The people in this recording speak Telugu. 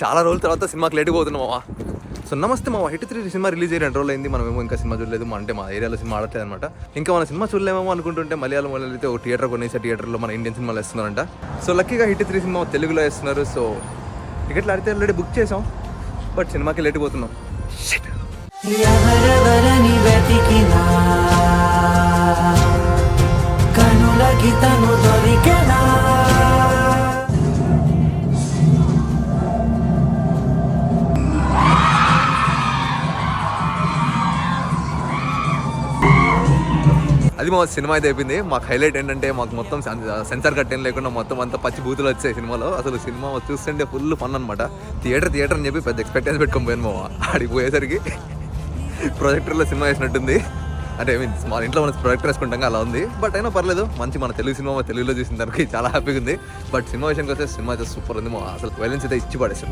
చాలా రోజుల తర్వాత సినిమాకి లేట్గా పోతున్నాం మావా. సో నమస్తే మా హిట్ త్రీ సినిమా రిలీజ్ అయ్యి రెండు రోజులు అయింది మనం ఏమో ఇంకా సినిమా చూడలేదు మా అంటే మా ఏరియాలో సినిమా ఆడట్లేదు అనమాట. ఇంకా మన సినిమా చూడలేమో అనుకుంటుంటే మలయాళం వాళ్ళు అయితే ఒక థియేటర్ కొనేసి థియేటర్లో మన ఇండియన్ సినిమాలు వేస్తున్నారంట. సో లక్కీగా హిట్ త్రీ సినిమా తెలుగులో వేస్తున్నారు సో టికెట్లు ఆడితే ఆల్రెడీ బుక్ చేసాం బట్ సినిమాకి లేట్ పోతున్నాం. కనులకి తను దొరికెనా? అది మా సినిమా అయితే అయిపోయింది. మాకు హైలైట్ ఏంటంటే మాకు మొత్తం సెన్సార్ కట్టేం లేకుండా మొత్తం అంతా పచ్చి బూతులు వచ్చాయి సినిమాలో. అసలు సినిమా చూస్తుంటే ఫుల్ ఫన్ అనమాట థియేటర్ థియేటర్ అని చెప్పి పెద్ద ఎక్స్పెక్టేషన్ పెట్టుకొని పోయాను మా ఆడికి పోయేసరికి ప్రొజెక్టర్లో సినిమా వేసినట్టుంది. అంటే ఐ మీన్ మా ఇంట్లో మనం ప్రొజెక్టర్ వేసుకుంటాం అలా ఉంది. బట్ అయినా పర్లేదు మంచి మన తెలుగు సినిమా తెలుగులో చూసిన దానికి చాలా హ్యాపీగా ఉంది. బట్ సినిమా విషయానికి వస్తే సినిమా అయితే సూపర్ ఉంది మా అసలు వైలెన్స్ అయితే ఇచ్చి పడేసాం